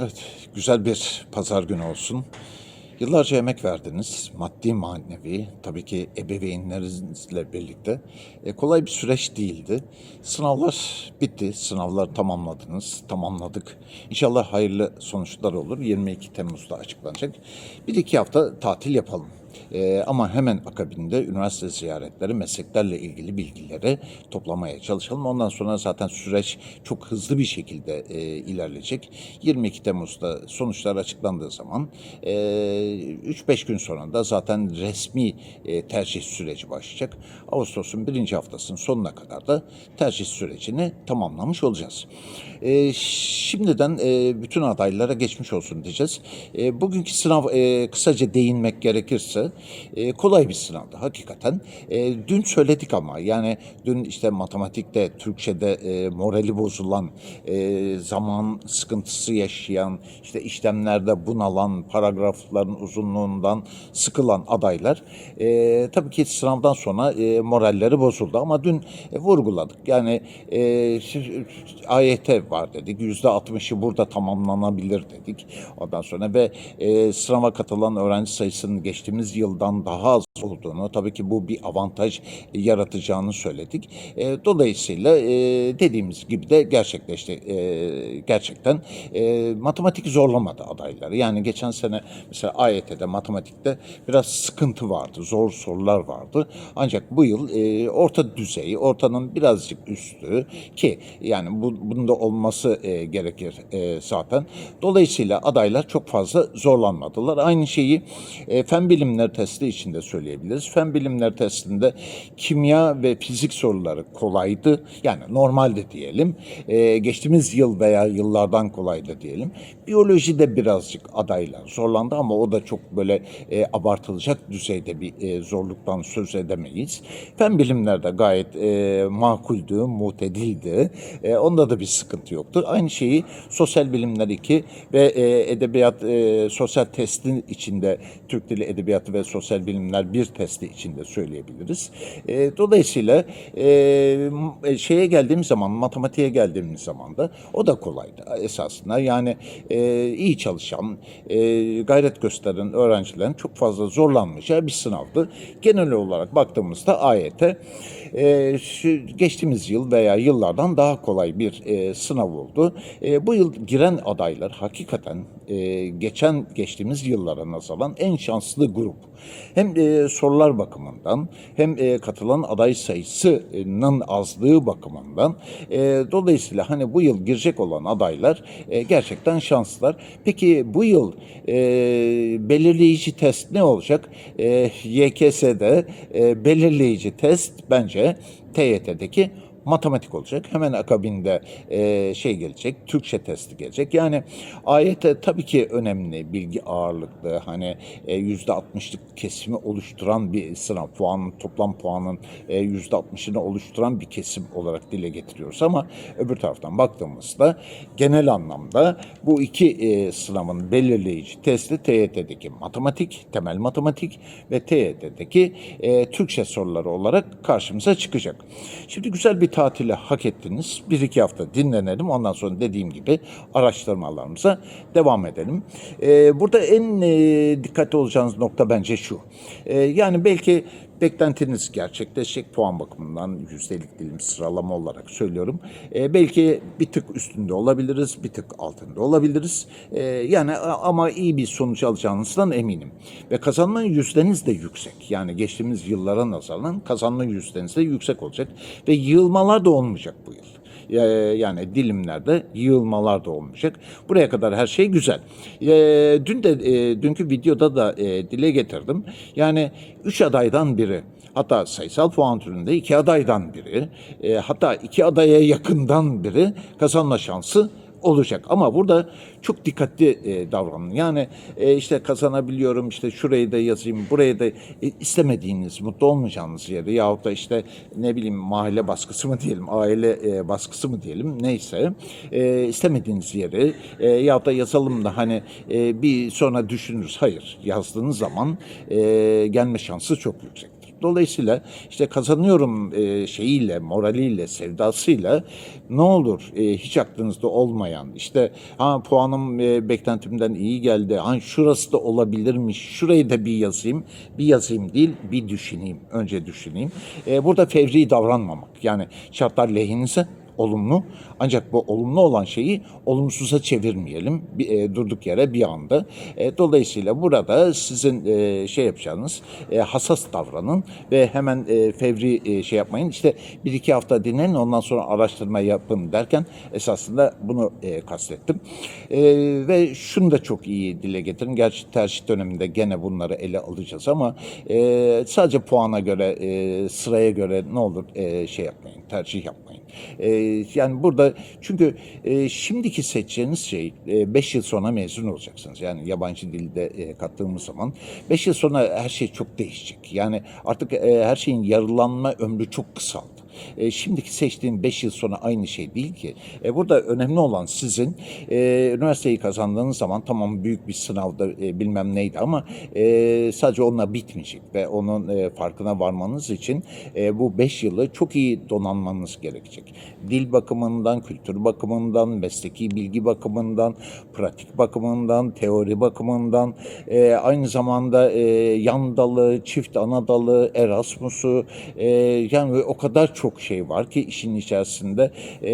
Evet, güzel bir pazar günü olsun. Yıllarca emek verdiniz, maddi manevi, tabii ki ebeveynlerinizle birlikte. E, kolay bir süreç değildi. Sınavlar bitti, sınavlar tamamladınız, tamamladık. İnşallah hayırlı sonuçlar olur. 22 Temmuz'da açıklanacak. Bir iki hafta tatil yapalım. Ee, ama hemen akabinde üniversite ziyaretleri, mesleklerle ilgili bilgileri toplamaya çalışalım. Ondan sonra zaten süreç çok hızlı bir şekilde e, ilerleyecek. 22 Temmuz'da sonuçlar açıklandığı zaman e, 3-5 gün sonra da zaten resmi e, tercih süreci başlayacak. Ağustos'un birinci haftasının sonuna kadar da tercih sürecini tamamlamış olacağız. E, şimdiden e, bütün adaylara geçmiş olsun diyeceğiz. E, bugünkü sınav e, kısaca değinmek gerekirse e, kolay bir sınavdı hakikaten. E, dün söyledik ama yani dün işte matematikte, Türkçe'de e, morali bozulan, e, zaman sıkıntısı yaşayan, işte işlemlerde bunalan, paragrafların uzunluğundan sıkılan adaylar e, tabii ki sınavdan sonra e, moralleri bozuldu ama dün e, vurguladık. Yani e, AYT var dedik. Yüzde altmışı burada tamamlanabilir dedik. Ondan sonra ve e, sınava katılan öğrenci sayısının geçtiğimiz yıldan daha az olduğunu, tabii ki bu bir avantaj yaratacağını söyledik. E, dolayısıyla e, dediğimiz gibi de gerçekleşti. E, gerçekten e, matematik zorlamadı adayları. Yani geçen sene mesela AYT'de matematikte biraz sıkıntı vardı, zor sorular vardı. Ancak bu yıl e, orta düzey, ortanın birazcık üstü ki yani bu, bunda olması e, gerekir e, zaten. Dolayısıyla adaylar çok fazla zorlanmadılar. Aynı şeyi e, fen bilimleri testi için de söyleyebiliriz. Fen bilimleri testinde kimya ve fizik soruları kolaydı. Yani normalde diyelim. E, geçtiğimiz yıl veya yıllardan kolaydı diyelim. Biyolojide birazcık adaylar zorlandı ama o da çok böyle e, abartılacak düzeyde bir e, zorluktan söz edemeyiz. Fen bilimlerde gayet e, makuldü, mutedildi. E, onda da bir sıkıntı yoktu. Aynı şeyi sosyal bilimler 2 ve e, edebiyat e, sosyal testin içinde Türk Dili Ve Sosyal Bilimler bir testi içinde söyleyebiliriz. E, dolayısıyla e, m- şeye geldiğimiz zaman, matematiğe geldiğimiz zaman da o da kolaydı esasında. Yani e, iyi çalışan, e, gayret gösteren öğrencilerin çok fazla zorlanmayacağı bir sınavdı. Genel olarak baktığımızda AYT e, geçtiğimiz yıl veya yıllardan daha kolay bir e, sınav oldu. E, bu yıl giren adaylar hakikaten e, geçen geçtiğimiz yıllara nazaran en şanslı grup. Hem e, sorular bakımından hem e, katılan aday sayısının azlığı bakımından e, dolayısıyla hani bu yıl girecek olan adaylar e, gerçekten şanslılar. Peki bu yıl e, belirleyici test ne olacak? E, YKS'de e, belirleyici test bence TYT'deki matematik olacak. Hemen akabinde e, şey gelecek, Türkçe testi gelecek. Yani AYT tabii ki önemli, bilgi ağırlıklı, hani e, yüzde 60'lık kesimi oluşturan bir sınav. Puanın, toplam puanın e, yüzde 60'ını oluşturan bir kesim olarak dile getiriyoruz. Ama öbür taraftan baktığımızda genel anlamda bu iki e, sınavın belirleyici testi TYT'deki matematik, temel matematik ve TYT'deki e, Türkçe soruları olarak karşımıza çıkacak. Şimdi güzel bir tatile hak ettiniz. Bir iki hafta dinlenelim. Ondan sonra dediğim gibi araştırmalarımıza devam edelim. E, burada en e, dikkatli olacağınız nokta bence şu. E, yani belki beklentiniz gerçekleşecek puan bakımından yüzdelik dilim sıralama olarak söylüyorum. E, belki bir tık üstünde olabiliriz, bir tık altında olabiliriz. E, yani ama iyi bir sonuç alacağınızdan eminim. Ve kazanma yüzdeniz de yüksek. Yani geçtiğimiz yıllara nazaran kazanma yüzdeniz de yüksek olacak. Ve yığılmalar da olmayacak bu yıl. E, yani dilimlerde yığılmalar da olmayacak. Buraya kadar her şey güzel. E, dün de e, dünkü videoda da e, dile getirdim. Yani üç adaydan biri hatta sayısal puan türünde iki adaydan biri e, hatta iki adaya yakından biri kazanma şansı olacak. Ama burada çok dikkatli e, davranın. Yani e, işte kazanabiliyorum, işte şurayı da yazayım, buraya da e, istemediğiniz, mutlu olmayacağınız yeri yahut da işte ne bileyim mahalle baskısı mı diyelim, aile e, baskısı mı diyelim neyse e, istemediğiniz yeri e, yahut da yazalım da hani e, bir sonra düşünürüz. Hayır, yazdığınız zaman e, gelme şansı çok yüksektir. Dolayısıyla işte kazanıyorum e, şeyiyle, moraliyle, sevdasıyla ne olur e, hiç aklınızda olmayan işte ha puanım e, beklentimden iyi geldi. Ha şurası da olabilirmiş. Şurayı da bir yazayım. Bir yazayım değil, bir düşüneyim. Önce düşüneyim. E, burada fevri davranmamak. Yani şartlar lehinize olumlu. Ancak bu olumlu olan şeyi olumsuza çevirmeyelim. Bir, e, durduk yere bir anda. E, dolayısıyla burada sizin e, şey yapacağınız e, hassas davranın ve hemen e, fevri e, şey yapmayın. İşte bir iki hafta dinlenin ondan sonra araştırma yapın derken esasında bunu e, kastettim. E, ve şunu da çok iyi dile getirin. Gerçi tercih döneminde gene bunları ele alacağız ama e, sadece puana göre, e, sıraya göre ne olur e, şey yapmayın, tercih yapmayın. E, yani burada çünkü e, şimdiki seçeceğiniz şey 5 yıl sonra mezun olacaksınız. Yani yabancı dilde e, kattığımız zaman 5 yıl sonra her şey çok değişecek. Yani artık e, her şeyin yarılanma ömrü çok kısaldı. E, şimdiki seçtiğim 5 yıl sonra aynı şey değil ki. E, burada önemli olan sizin e, üniversiteyi kazandığınız zaman tamam büyük bir sınavda e, bilmem neydi ama e, sadece onunla bitmeyecek ve onun e, farkına varmanız için e, bu 5 yılı çok iyi donanmanız gerekecek. Dil bakımından, kültür bakımından, mesleki bilgi bakımından, pratik bakımından, teori bakımından, e, aynı zamanda e, yan dalı, çift ana dalı, Erasmus'u e, yani o kadar çok şey var ki işin içerisinde e,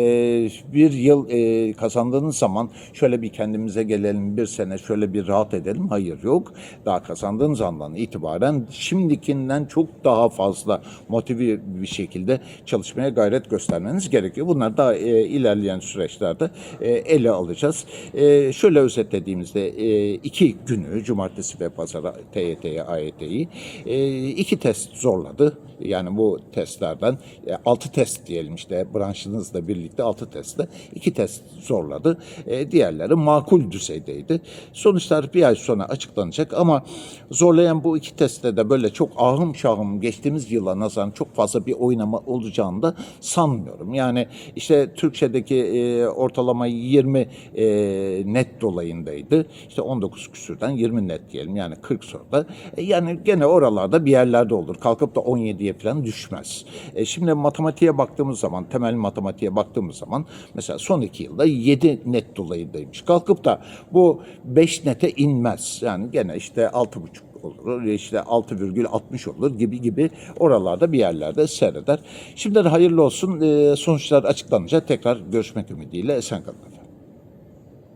bir yıl e, kazandığınız zaman şöyle bir kendimize gelelim bir sene şöyle bir rahat edelim. Hayır yok. Daha kazandığınız andan itibaren şimdikinden çok daha fazla motive bir şekilde çalışmaya gayret göstermeniz gerekiyor. Bunlar daha e, ilerleyen süreçlerde e, ele alacağız. E, şöyle özetlediğimizde e, iki günü cumartesi ve pazar TYT'yi, AYT'yi e, iki test zorladı. Yani bu testlerden e, 6 test diyelim işte branşınızla birlikte 6 testte 2 test zorladı. E, diğerleri makul düzeydeydi. Sonuçlar bir ay sonra açıklanacak ama zorlayan bu iki testte de böyle çok ahım şahım geçtiğimiz yıla nazaran çok fazla bir oynama olacağını da sanmıyorum. Yani işte Türkçedeki e, ortalama 20 e, net dolayındaydı. İşte 19 küsürden 20 net diyelim yani 40 soruda. E, yani gene oralarda bir yerlerde olur. Kalkıp da 17'ye falan düşmez. E, şimdi matematiğe baktığımız zaman, temel matematiğe baktığımız zaman mesela son iki yılda 7 net dolayındaymış. Kalkıp da bu 5 nete inmez. Yani gene işte 6,5 olur, işte 6,60 olur gibi gibi oralarda bir yerlerde seyreder. Şimdi de hayırlı olsun. E, sonuçlar açıklanınca tekrar görüşmek ümidiyle esen kalın efendim.